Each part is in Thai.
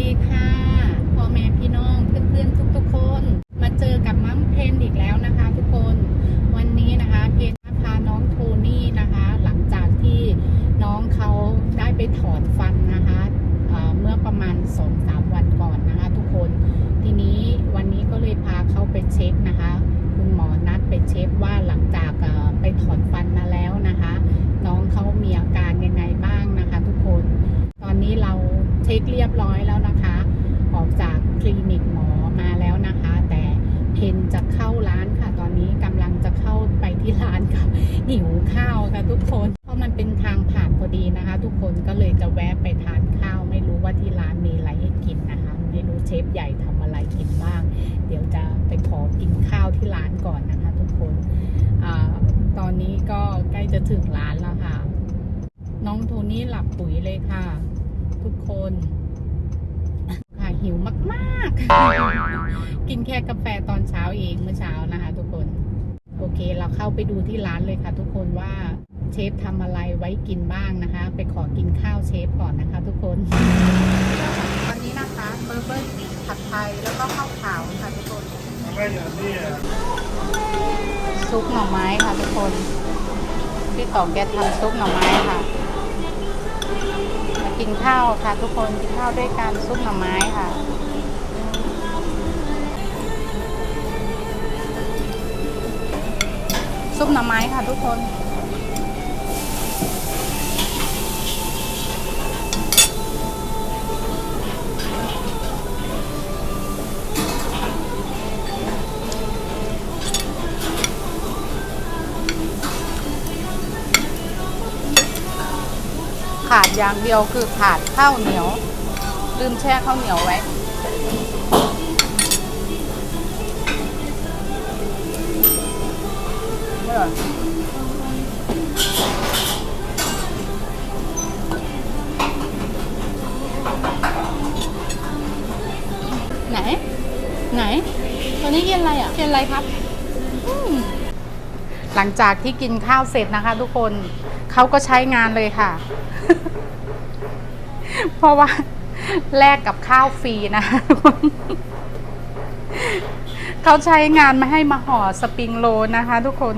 ดีค่ะพ่อแม่พี่น้องเพื่อนๆทุกๆคน มาเจอกับมัมเพนอีกแล้วนะคะ ทุกคน วันนี้นะคะเพนพาน้องโทนี่นะคะ หลังจากที่น้องเขาได้ไปถอนฟันนะคะเอ่อเมื่อประมาณ2อสามวันก่อนนะคะ ทุกคน ทีนี้วันนี้ก็เลยพาเขาไปเช็คนะคะ คุณหมอนัดไปเช็คว่าหลังจากเอ่อไปถอนฟันมาแล้วนะคะ น้องเขามีอาการยังไงบ้างนะคะ ทุกคน ตอนนี้เรา เรียบร้อยแล้วนะคะ ออกจากคลินิกหมอมาแล้วนะคะ แต่เพนจะเข้าร้านค่ะ ตอนนี้กำลังจะเข้าไปที่ร้านค่ะหิวข้าวค่ะทุกคนเพราะมันเป็นทางผ่านพอดีนะคะ ทุกคนก็เลยจะแวะไปทานข้าว ไม่รู้ว่าที่ร้านมีอะไรให้กินนะคะ ไม่รู้เชฟใหญ่ทำอะไรกินบ้าง เดี๋ยวจะไปขอกินข้าวที่ร้านก่อนนะคะ ทุกคนอตอนนี้ก็ใกล้จะถึงร้านแล้วค่ะ น้องโทนี่หลับปุ๋ยเลยค่ะ ทุกคน ค่ะหิวมากๆ กินแค่กาแฟตอนเช้าเองเมื่อเช้านะคะ ทุกคน โอเค เราเข้าไปดูที่ร้านเลยค่ะ ทุกคนว่าเชฟทำอะไรไว้กินบ้างนะคะ ไปขอกินข้าวเชฟก่อนนะคะ ทุกคนวันนี้นะคะเบอร์เบอร์ผัดไทยแล้วก็ข้าวขาวค่ะทุกคนซุปหน่อไม้ค่ะทุกคนพี่ต่องแกทำซุปหน่อไม้ค่ะมา กินข้าวค่ะทุกคนกินข้าวด้วยกันซุปหน่อไม้ค่ะซุปหน่อไม้ค่ะทุกคน ขาดอย่างเดียวคือขาดข้าวเหนียว ลืมแช่ข้าวเหนียวไว้ไม่หรอไหน ไหนตัวนี้กินอะไรอะกินอะไรครับอืมหลังจากที่กินข้าวเสร็จนะคะทุกคน เขาก็ใช้งานเลยค่ะ เพราะว่าแลกกับข้าวฟรีนะเขาใช้งานมาให้มาห่อสปริงโรลนะคะ ทุกคน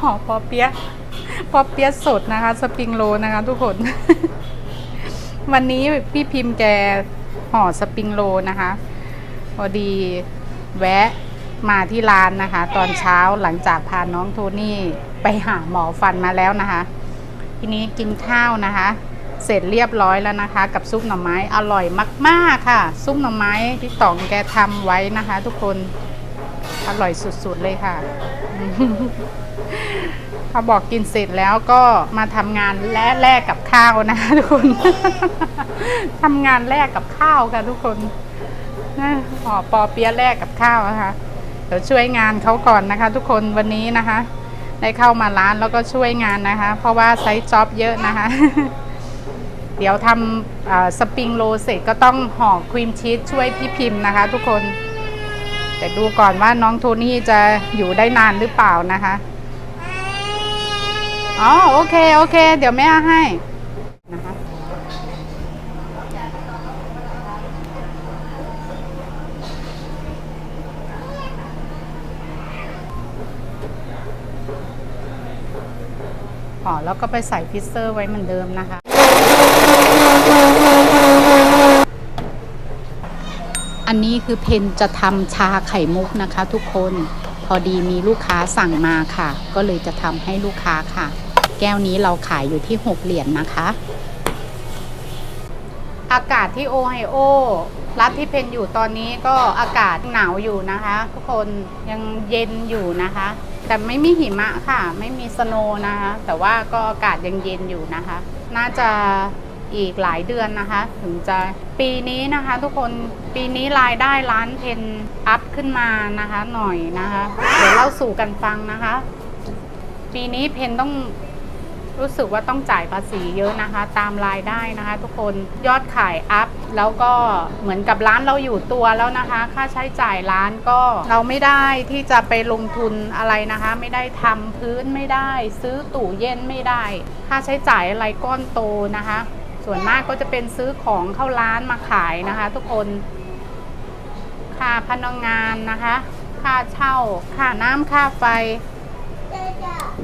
ห่อปอเปี๊ยะปอเปี๊ยะสดนะคะ สปริงโรลนะคะ ทุกคน วันนี้พี่พิมพ์แกห่อสปริงโรลนะคะ พอดีแวะ มาที่ร้านนะคะ ตอนเช้าหลังจากพาน้องโทนี่ไปหาหมอฟันมาแล้วนะคะ ทีนี้กินข้าวนะคะ เสร็จเรียบร้อยแล้วนะคะ กับซุปหน่อไม้อร่อยมาก ๆค่ะ ซุปหน่อไม้ที่ต๋องแกทำไว้นะคะ ทุกคนอร่อยสุดๆเลยค่ะเขาบอกกินเสร็จแล้วก็มาทำงานและแลกกับข้าวนะคะทุกคนทำงานแลกกับข้าวค่ะทุกคนห่อปอเปียะแลกกับข้าวนะคะ เดี๋ยวช่วยงานเขาก่อนนะคะ ทุกคนวันนี้นะคะ ได้เข้ามาร้านแล้วก็ช่วยงานนะคะ เพราะว่าไซส์จ็อบเยอะนะคะ เดี๋ยวทำสปริงโรเสร็จก็ต้องห่อครีมชีสช่วยพี่พิมพ์นะคะ ทุกคน แต่ดูก่อนว่าน้องโทนี่จะอยู่ได้นานหรือเปล่านะคะอ๋อโอเค โอเค เดี๋ยวแม่ให้นะคะ ห่อแล้วก็ไปใส่ฟิสเซอร์ไว้เหมือนเดิมนะคะ อันนี้คือเพนจะทำชาไข่มุกนะคะทุกคนพอดีมีลูกค้าสั่งมาค่ะ ก็เลยจะทำให้ลูกค้าค่ะ แก้วนี้เราขายอยู่ที่ 6 เหรียญนนะคะ อากาศที่โอไฮโอรัฐที่เพนอยู่ตอนนี้ก็อากาศหนาวอยู่นะคะ ทุกคนยังเย็นอยู่นะคะ แต่ไม่มีหิมะค่ะ ไม่มีสโนว์นะคะ แต่ว่าก็อากาศยังเย็นอยู่นะคะ น่าจะอีกหลายเดือนนะคะ ถึงจะปีนี้นะคะ ทุกคนปีนี้รายได้ร้านเพนอัพขึ้นมานะคะ หน่อยนะคะ เดี๋ยวเล่าสู่กันฟังนะคะ ปีนี้เพนต้อง รู้สึกว่าต้องจ่ายภาษีเยอะนะคะ ตามรายได้นะคะ ทุกคนยอดขายอัพ แล้วก็เหมือนกับร้านเราอยู่ตัวแล้วนะคะ ค่าใช้จ่ายร้านก็เราไม่ได้ที่จะไปลงทุนอะไรนะคะ ไม่ได้ทำพื้นไม่ได้ ซื้อตู้เย็นไม่ได้ ค่าใช้จ่ายอะไรก้อนโตนะคะสส่วนมากก็จะเป็นซื้อของเข้าร้านมาขายนะคะ ทุกคนค่าพนักงานนะคะ ค่าเช่า ค่าน้ำค่าไฟ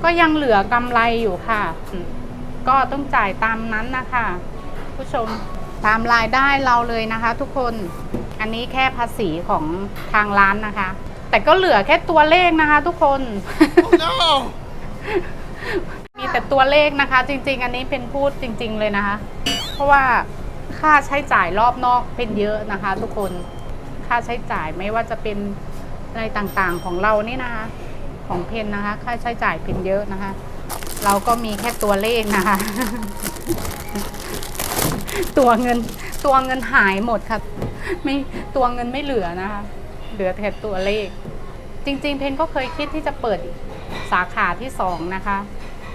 ก็ยังเหลือกำไรอยู่ค่ะอืมก็ต้องจ่ายตามนั้นนะคะ ผู้ชมตามรายได้เราเลยนะคะ ทุกคนอันนี้แค่ภาษีของทางร้านนะคะ แต่ก็เหลือแค่ตัวเลขนะคะ ทุกคน Oh no! มีแต่ตัวเลขนะคะ จริง ๆ อันนี้เป็นพูดจริง ๆ เลยนะคะ เพราะว่าค่าใช้จ่ายรอบนอกเป็นเยอะนะคะ ทุกคนค่าใช้จ่ายไม่ว่าจะเป็นอะไรต่างๆของเรานี่นะคะ ของเพนนะคะ ค่าใช้จ่ายเป็นเยอะนะคะ เราก็มีแค่ตัวเลขนะคะ ตัวเงินตัวเงินหายหมดค่ะไม่ตัวเงินไม่เหลือนะคะ เหลือแต่ตัวเลข จริง ๆ เพนก็เคยคิดที่จะเปิดสาขาที่สองนะคะ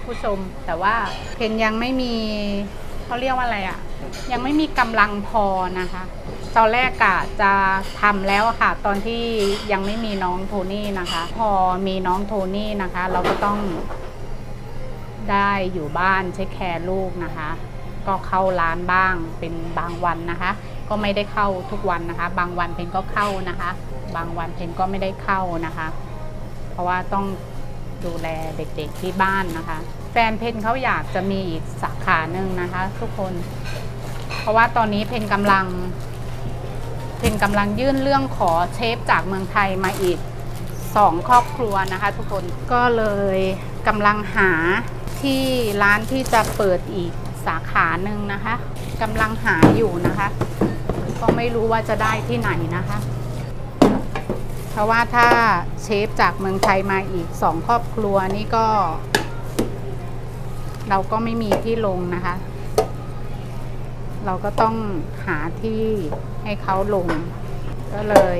ผู้ชมแต่ว่าเพนยังไม่มีเขาเรียกว่าอะไรอะ่ะ ยังไม่มีกำลังพอนะคะ ตอนแรกกะจะทำแล้วค่ะ ตอนที่ยังไม่มีน้องโทนี่นะคะ พอมีน้องโทนี่นะคะ เราก็ต้องได้อยู่บ้านเช็คแคร์ลูกนะคะ ก็เข้าร้านบ้างเป็นบางวันนะคะ ก็ไม่ได้เข้าทุกวันนะคะ บางวันเพนก็เข้านะคะ บางวันเพนก็ไม่ได้เข้านะคะ เพราะว่าต้องดูแลเด็กๆที่บ้านนะคะ แฟนเพนเขาอยากจะมีอีกสาขาหนึ่งนะคะ ทุกคน เพราะว่าตอนนี้เพนกำลัง เพนกำลังยื่นเรื่องขอเชฟจากเมืองไทยมาอีกสองครอบครัวนะคะ ทุกคนก็เลยกำลังหาที่ร้านที่จะเปิดอีกสาขาหนึ่งนะคะกำลังหาอยู่นะคะ ก็ไม่รู้ว่าจะได้ที่ไหนนะคะ เพราะว่าถ้าเชฟจากเมืองไทยมาอีกสองครอบครัวนี่ก็ เราก็ไม่มีที่ลงนะคะ เราก็ต้องหาที่ให้เขาลง ก็เลย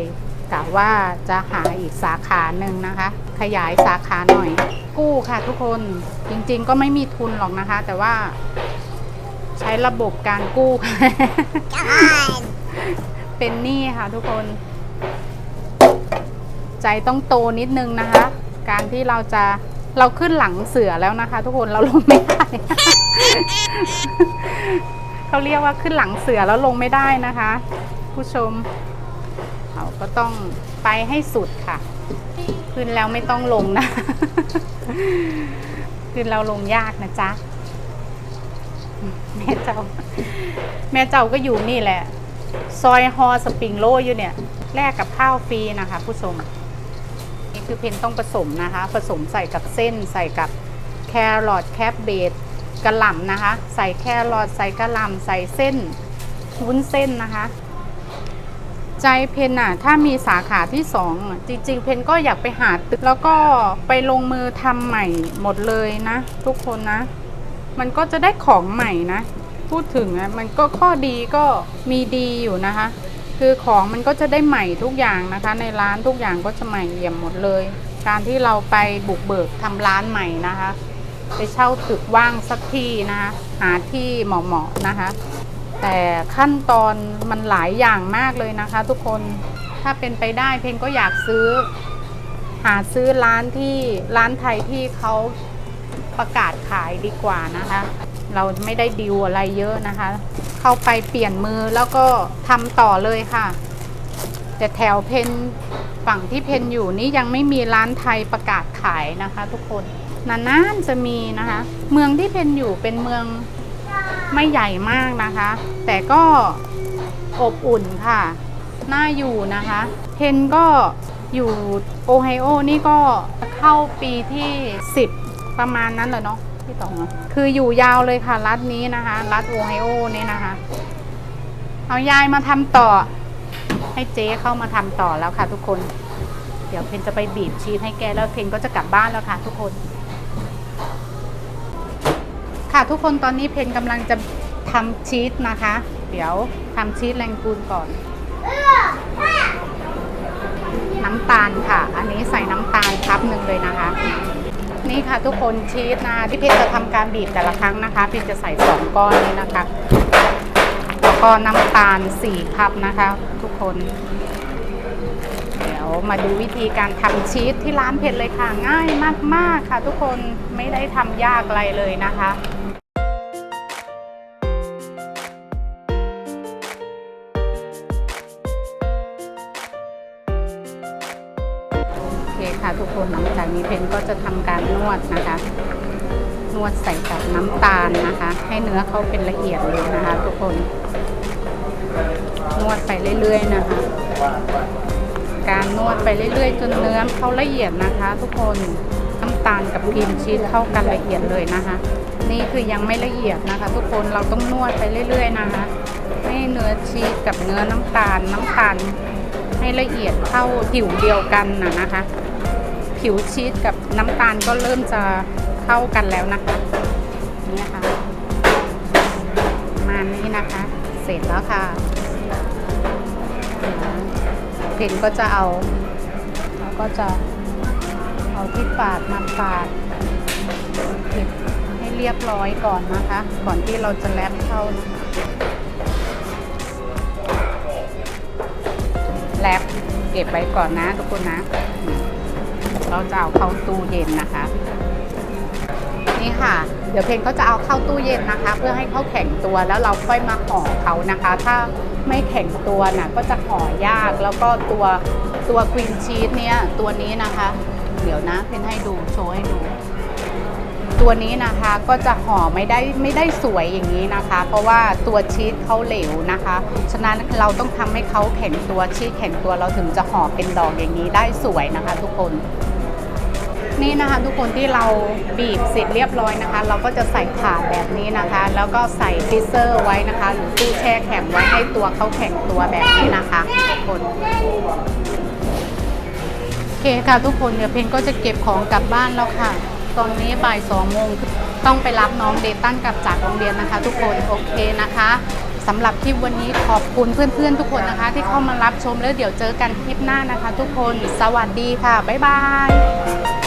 กะว่าจะหาอีกสาขาหนึ่งนะคะ ขยายสาขาหน่อย กู้ค่ะทุกคนจริงๆ ก็ไม่มีทุนหรอกนะคะ แต่ว่าใช้ระบบการกู้ เป็นหนี้ค่ะทุกคน ใจต้องโตนิดนึงนะคะ การที่เราจะเราขึ้นหลังเสือแล้วนะคะ ทุกคนเราลงไม่ได้ เขาเรียกว่าขึ้นหลังเสือแล้วลงไม่ได้นะคะ ผู้ชมเราก็ต้องไปให้สุดค่ะ ขึ้นแล้วไม่ต้องลงนะ ขึ้นแล้วลงยากนะจ๊ะแม่เจ้า แม่เจ้าก็อยู่นี่แหละ ซอยฮอสปริงโลอยู่เนี่ยแลกกับข้าวฟรีนะคะ ผู้ชม นี่คือเพนต้องผสมนะคะ ผสมใส่กับเส้นใส่กับแครอทแคบเบด กระหล่ำนะคะ ใส่แครอทใส่กระหล่ำใส่เส้นวุ้นเส้นนะคะ ใจเพนอะถ้ามีสาขาที่สองจริง ๆ เพนก็อยากไปหาตึกแล้วก็ไปลงมือทำใหม่หมดเลยนะ ทุกคนนะ มันก็จะได้ของใหม่นะ พูดถึงอะมันก็ข้อดีก็มีดีอยู่นะคะ คือของมันก็จะได้ใหม่ทุกอย่างนะคะ ในร้านทุกอย่างก็จะใหม่เอี่ยมหมดเลย การที่เราไปบุกเบิกทำร้านใหม่นะคะ ไปเช่าตึกว่างสักที่นะคะหาที่เหมาะๆนะคะ แต่ขั้นตอนมันหลายอย่างมากเลยนะคะ ทุกคนถ้าเป็นไปได้เพนก็อยากซื้อ หาซื้อร้านที่ร้านไทยที่เขาประกาศขายดีกว่านะคะ เราไม่ได้ดิวอะไรเยอะนะคะ เข้าไปเปลี่ยนมือแล้วก็ทำต่อเลยค่ะ แต่แถวเพนฝั่งที่เพนอยู่นี่ยังไม่มีร้านไทยประกาศขายนะคะ ทุกคน นานๆจะมีนะคะ เมืองที่เพนอยู่เป็นเมืองไม่ใหญ่มากนะคะ แต่ก็อบอุ่นค่ะ น่าอยู่นะคะ เพนก็อยู่โอไฮโอนี่ก็เข้าปีที่ 10 ประมาณนั้นแหละเนาะพี่ต๋องคืออยู่ยาวเลยค่ะ รัฐนี้นะคะ รัฐโอไฮโอนี่นะคะ เอายายมาทำต่อ ให้เจ๊เข้ามาทำต่อแล้วค่ะทุกคน เดี๋ยวเพนจะไปบีบชีสให้แกแล้วเพนก็จะกลับบ้านแล้วค่ะทุกคน ค่ะทุกคนตอนนี้เพนกำลังจะทำชีสนะคะ เดี๋ยวทำชีสแรงกูนก่อน น้ำตาลค่ะ อันนี้ใส่น้ำตาลครับหนึ่งเลยนะคะ นี่ค่ะทุกคนชีสนะที่เพนจะทำการบีบแต่ละครั้งนะคะ เพนจะใส่สองก้อนนี้นะคะ แล้วก็น้ำตาลสี่คัพนะคะ ทุกคน เดี๋ยวมาดูวิธีการทำชีสที่ร้านเพชรเลยค่ะ ง่ายมากๆค่ะ ทุกคนไม่ได้ทำยากอะไรเลยนะคะ ค่ะ ทุกคนหลังจากนี้เพนก็จะทำการนวดนะคะ นวดใส่กับน้ำตาลนะคะ ให้เนื้อเขาเป็นละเอียดเลยนะคะ ทุกคน นวดไปเรื่อยๆนะคะ การนวดไปเรื่อยๆ จนเนื้อเขาละเอียดนะคะ ทุกคนน้ำตาลกับครีมชีสเข้ากันละเอียดเลยนะคะ นี่คือยังไม่ละเอียดนะคะ ทุกคนเราต้องนวดไปเรื่อย ๆ นะคะให้เนื้อชีสกับเนื้อน้ำตาลน้ำตาลให้ละเอียดเข้าผิวเดียวกันนะนะคะ ผิวชีสกับน้ำตาลก็เริ่มจะเข้ากันแล้วนะคะนี่นะคะมานี้นะคะ เสร็จแล้วค่ะเพนก็จะเอาเราก็จะเอาที่ปาดมาปาดเก็บให้เรียบร้อยก่อนนะคะ ก่อนที่เราจะแรปเข้านะคะแรปเก็บไว้ก่อนนะทุกคนนะ เราจะเอาเข้าตู้เย็นนะคะ นี่ค่ะ เดี๋ยวเพนก็จะเอาเข้าตู้เย็นนะคะ เพื่อให้เขาแข็งตัวแล้วเราค่อยมาห่อเขานะคะ ถ้าไม่แข็งตัวน่ะก็จะห่อยากแล้วก็ตัวตัวครีมชีสเนี่ยตัวนี้นะคะ เดี๋ยวนะเพนให้ดูโชว์ให้ดูตัวนี้นะคะก็จะห่อไม่ได้ไม่ได้สวยอย่างนี้นะคะ เพราะว่าตัวชีสเขาเหลวนะคะ ฉะนั้นเราต้องทำให้เขาแข็งตัวชีสแข็งตัวเราถึงจะห่อเป็นดอกอย่างนี้ได้สวยนะคะ ทุกคน นี่นะคะ ทุกคนที่เราบีบเสร็จเรียบร้อยนะคะ เราก็จะใส่ถาดแบบนี้นะคะ แล้วก็ใส่ฟรีเซอร์ไว้นะคะ หรือตู้แช่แข็งไว้ให้ตัวเขาแข็งตัวแบบนี้นะคะทุกคนโอเคค่ะทุกคนเดี๋ยวเพนก็จะเก็บของกลับบ้านแล้วค่ะ ตอนนี้บ่ายสองโมงต้องไปรับน้องเดตันกลับจากโรงเรียนนะคะ ทุกคนโอเคนะคะสำหรับคลิปวันนี้ขอบคุณเพื่อนๆทุกคนนะคะ ที่เข้ามารับชมแล้วเดี๋ยวเจอกันคลิปหน้านะคะ ทุกคนสวัสดีค่ะ บ๊ายบาย